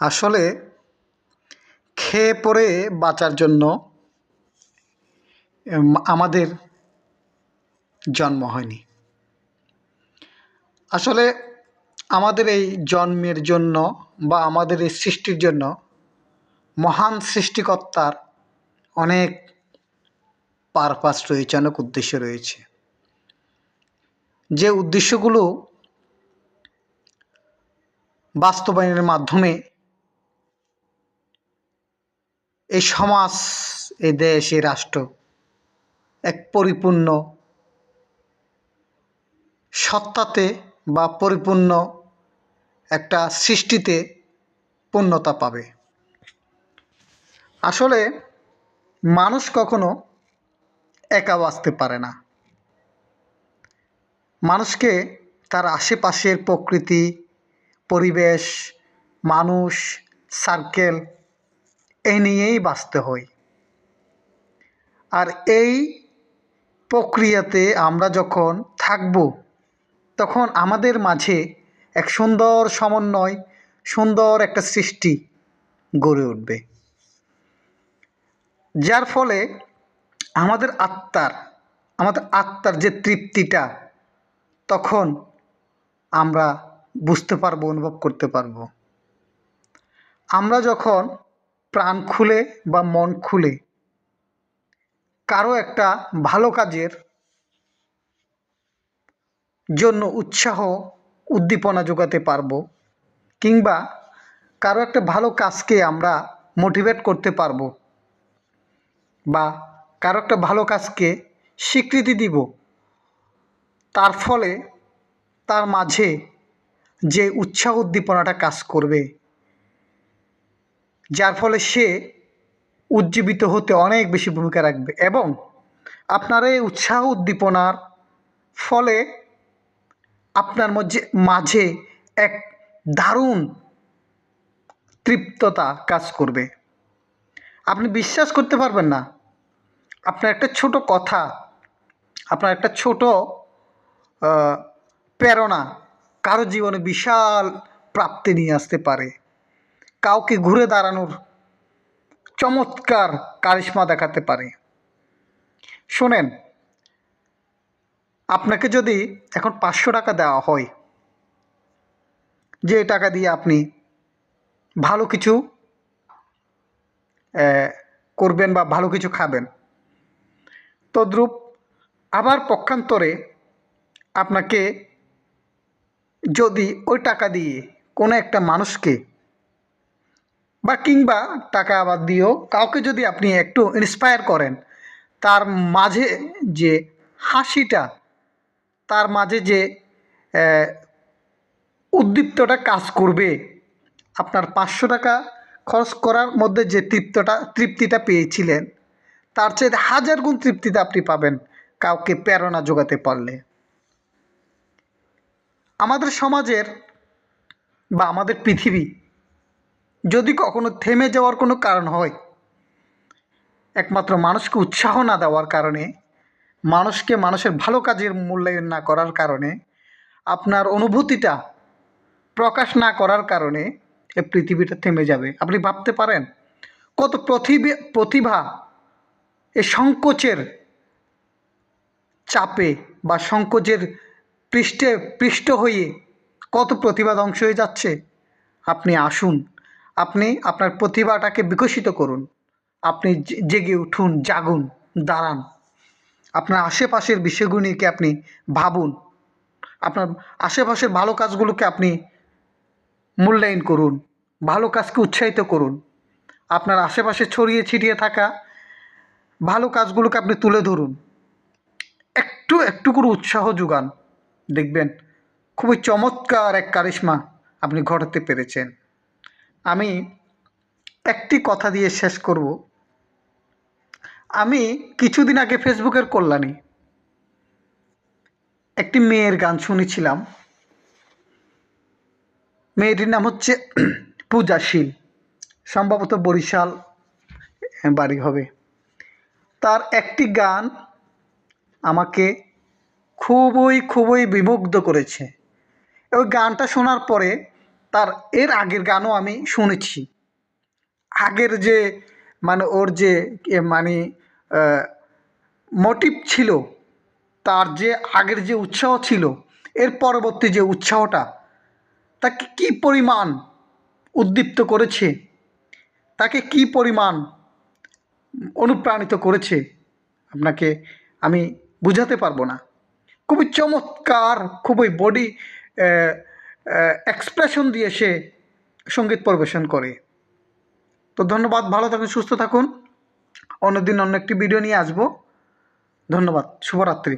আসলে খেয়ে পরে বাঁচার জন্য আমাদের জন্ম হয়নি। আসলে আমাদের এই জন্মের জন্য বা আমাদের এই সৃষ্টির জন্য মহান সৃষ্টিকর্তার অনেক পারপাস রয়েছে, অনেক উদ্দেশ্য রয়েছে। যে উদ্দেশ্যগুলো বাস্তবায়নের মাধ্যমে এই সমাজ, এই দেশ, এই রাষ্ট্র এক পরিপূর্ণ সত্তাতে বা পরিপূর্ণ একটা সৃষ্টিতে পূর্ণতা পাবে। আসলে মানুষ কখনো একা বাঁচতে পারে না। মানুষকে তার আশেপাশের প্রকৃতি, পরিবেশ, মানুষ সার্কেল এই নিয়েই বাঁচতে হয় আর এই প্রক্রিয়াতে আমরা যখন থাকব, তখন আমাদের মাঝে এক সুন্দর সমন্বয়, সুন্দর একটা সৃষ্টি গড়ে উঠবে। যার ফলে আমাদের আত্মার আমাদের আত্মার যে তৃপ্তিটা, তখন আমরা বুঝতে পারব, অনুভব করতে পারব। আমরা যখন প্রাণ খুলে বা মন খুলে। কারও একটা ভালো কাজের জন্য উৎসাহ, উদ্দীপনা যোগাতে পারব, কিংবা কারও একটা ভালো কাজকে আমরা মোটিভেট করতে পারব, বা কারও একটা ভালো কাজকে স্বীকৃতি দিব। তার ফলে তার মাঝে যে উৎসাহ উদ্দীপনাটা কাজ করবে যার ফলে সে উজ্জীবিত হতে অনেক বেশি ভূমিকা রাখবে এবং আপনার এই উৎসাহ উদ্দীপনার ফলে আপনার মধ্যে, মাঝে এক দারুণ তৃপ্ততা কাজ করবে। আপনি বিশ্বাস করতে পারবেন না। আপনার একটা ছোট কথা, আপনার একটা ছোট প্রেরণা কারও জীবনে বিশাল প্রাপ্তি নিয়ে আসতে পারে। কাউকে ঘুরে দাঁড়ানোর চমৎকার কারিশ্মা দেখাতে পারে। শোনেন, আপনাকে যদি এখন পাঁচশো টাকা দেওয়া হয়, যে টাকা দিয়ে আপনি ভালো কিছু করবেন বা ভালো কিছু খাবেন, তদ্রূপ আবার পক্ষান্তরে আপনাকে যদি ওই টাকা দিয়ে কোনো একটা মানুষকে বা কিংবা টাকা আবার দিয়েও কাউকে যদি আপনি একটু ইন্সপায়ার করেন, তার মাঝে যে হাসিটা, তার মাঝে যে উদ্দীপ্তটা কাজ করবে, আপনার পাঁচশো টাকা খরচ করার মধ্যে যে তৃপ্তটা, তৃপ্তিটা পেয়েছিলেন, তার চেয়ে হাজার গুণ তৃপ্তিতে আপনি পাবেন কাউকে প্রেরণা যোগাতে পারলে। আমাদের সমাজের বা আমাদের পৃথিবী যদি কখনো থেমে যাওয়ার কোনো কারণ হয়, একমাত্র মানুষকে উৎসাহ না দেওয়ার কারণে, মানুষকে মানুষের ভালো কাজের মূল্যায়ন না করার কারণে, আপনার অনুভূতিটা প্রকাশ না করার কারণে এ পৃথিবীটা থেমে যাবে। আপনি ভাবতে পারেন কত প্রতিভা প্রতিভা এ সংকোচের চাপে বা সংকোচের পৃষ্ঠে, পৃষ্ঠ হয়ে কত প্রতিভা ধ্বংস হয়ে যাচ্ছে। আপনি আসুন আপনি আপনার প্রতিভাটাকে বিকশিত করুন। আপনি জেগে উঠুন, জাগুন, দাঁড়ান। আপনার আশেপাশের বিষয়গুলিকে আপনি ভাবুন। আপনার আশেপাশের ভালো কাজগুলোকে আপনি মূল্যায়ন করুন। ভালো কাজকে উৎসাহিত করুন। আপনার আশেপাশে ছড়িয়ে ছিটিয়ে থাকা ভালো কাজগুলোকে আপনি তুলে ধরুন। একটু একটু করে উৎসাহ যোগান। দেখবেন, খুবই চমৎকার এক কারিশ্মা আপনি ঘটাতে পেরেছেন। আমি একটি কথা দিয়ে শেষ করব। আমি কিছুদিন আগে ফেসবুকের কল্যাণী একটি মেয়ের গান শুনেছিলাম। মেয়েটির নাম হচ্ছে পূজাশীল সম্ভবত বরিশাল বাড়ি হবে। তার একটি গান আমাকে খুবই খুবই বিমুগ্ধ করেছে। ওই গানটা শোনার পরে তার এর আগের গানও আমি শুনেছি। আগের যে মানে ওর যে মানে মোটিভ ছিল, তার যে আগের যে উৎসাহ ছিল, এর পরবর্তী যে উৎসাহটা, তাকে কী পরিমাণ উদ্দীপ্ত করেছে, তাকে কী পরিমাণ অনুপ্রাণিত করেছে, আপনাকে আমি বুঝাতে পারব না। খুবই চমৎকার, খুবই বডি এক্সপ্রেশন দিয়ে সে সংগীত পরিবেশন করে। তো ধন্যবাদ, ভালো থাকুন, সুস্থ থাকুন। অন্যদিন অন্য একটি ভিডিও নিয়ে আসব। ধন্যবাদ, শুভরাত্রি।